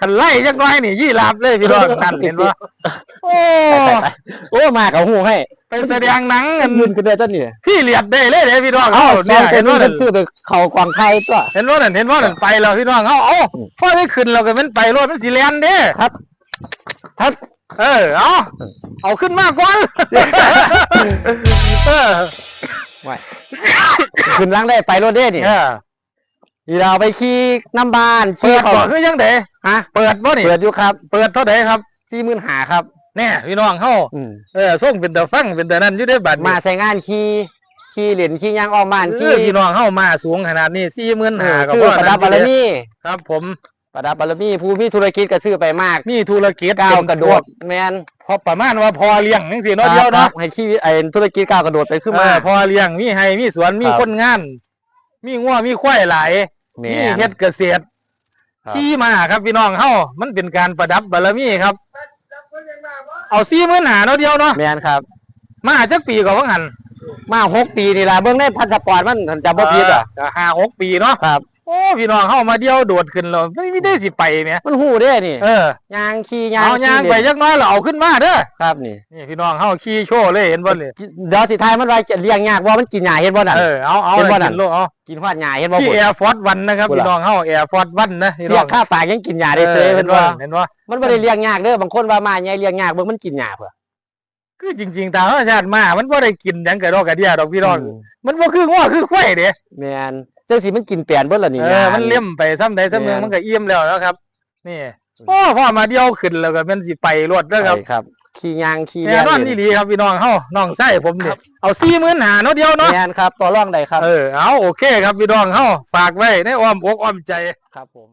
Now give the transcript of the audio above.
คันไล่จักหน้อยนี่ยี่ราบเลยพี่น้องนั่นเห็นบ่โอ้โอ้มากับหูให้ไปแสดงหนังกันยืนกันได้ต้นนี่พี่เลียดได้เลยเด้พี่น้องเอ้าเอ้าเนี่เนี่ยยเห็เห็นนว่าว่าเป็นั่นนซื้อไปเขากวางไทยตัวเห็นว่านั่นเห็นว่านั่นไปแล้วพี่น้องเฮาเอ้าพอได้ขึ้นเราก็มันไปรถมันสิแล่นเด้ครับครับเออเอาเอาขึ้นมาก่อนเออขึ้นล้างได้ไปรถเด้นี่เอออีเราไปขี่น้ำบานเปิขี่ดเขาบ่คือยังไดฮะเปิดบ่นี่เปิดอยู่ครับเปิดเท่าใดครับสี่หมื่นหาครับ แน่พี่น้องเฮาอืมเออส่งเป็นตาฟังเป็นตานั่นอยู่ได้บัดนี้มาใส่งานขี่ขี่เหรียญขี่ยางออกบ้านเอขี่อพี่น้องเฮามาสูงขนาดนี้45,000เออก็ซื้อบ่ประดับบารมีครับ ผมประดับบารมีผู้มีธุรกิจก็ซื้อไปมากมีธุรกิจก้าวกระโดดเป็นแมนพวกพอประมาณว่าพอเลี้ยงจังซี่เนาะเดียวครัเนาะบให้ขี่ไอ้ธุรกิจก้าวกระโดดไปขึ้นเอมาอพอเลี้ยงมีให้มีสวนมีครับ คนงาน มีงัวมีควายหลาย แมมีนเฮ็ดเกษตรครับ ที่มาครับพี่น้องเฮามันเป็นการประดับบารมีครับ เอาซี่มื้อหนาเนาะเดียวเนาะแมนครับ มาจักปีก็ว่างั้นมาหกปีนี่ล่ะเบิ่งในพาสปอร์ตมันจำบ่ผิดอะเห้าหกปีเนาะครับ โอ้พี่น้องเฮามาเดียวโดดขึ้นแล้วไม่มีได้สิไปแหมมันหูเด้นี่เออยางขี่ยางเอายางไปขี่จักหน้อยแล้วเอาขึ้นมาเด้อครับนี่นี่พี่น้องเฮาขี่โชว์เลยเห็นบ่เลยเดี๋ยวสิทายมันไว้จะเลี้ยงยากว่ามันกินหญ้าเฮ็ดบ่นั่นเออเอาเอาเห็นบ่เลยนั่กินนโลกเอากินฮอดหญ้าเฮ็ดบ่ที่พุ่นแอร์ฟอร์ e วันนะครับพุ่นพี่ล่ะน้องเฮาแอร์ฟอร์ e วันนะพี่เลี้น้ยองงข้าวปากยังกินหญ้าได้เฉยเห็เพิ่นนว่าว่าเห็นว่ามันบ่ได้เลี้ยงยากเด้อบางคนว่ามาใหญ่เลี้ยงยากเบิ่งมันกินหญ้าเพิ่นคือจริงๆตามธรรมชาติมา มันบ่ได้กินหยังกระดอกกระเดียดอกพี่น้องอืมมันบ่คือง้อคือควายเด้แม่น จังสิมันกินแปลนเบิดล่ะนี่เอหอญ้ามันเลี่ยมไปซ้ำใดซ้ำหนึงแม่นมันก็เอี่ยมแล้วนะครับ นี่โอ้พ่อมาเดียวขึ้นแล้วก็แมันสิไปรถเด้อครับไปครับ ขี่ยางขี่แน่นอนนี่ดีครับพี่น้องเฮาน้องไส้ผมนี่เอา40,000หาเนาะเดียวเนาะแม่นครับต่อรองได้ครับเออเอาโอเคครับพี่น้องเฮาฝากไว้ในอ้อมอกอ้อมใจครับผม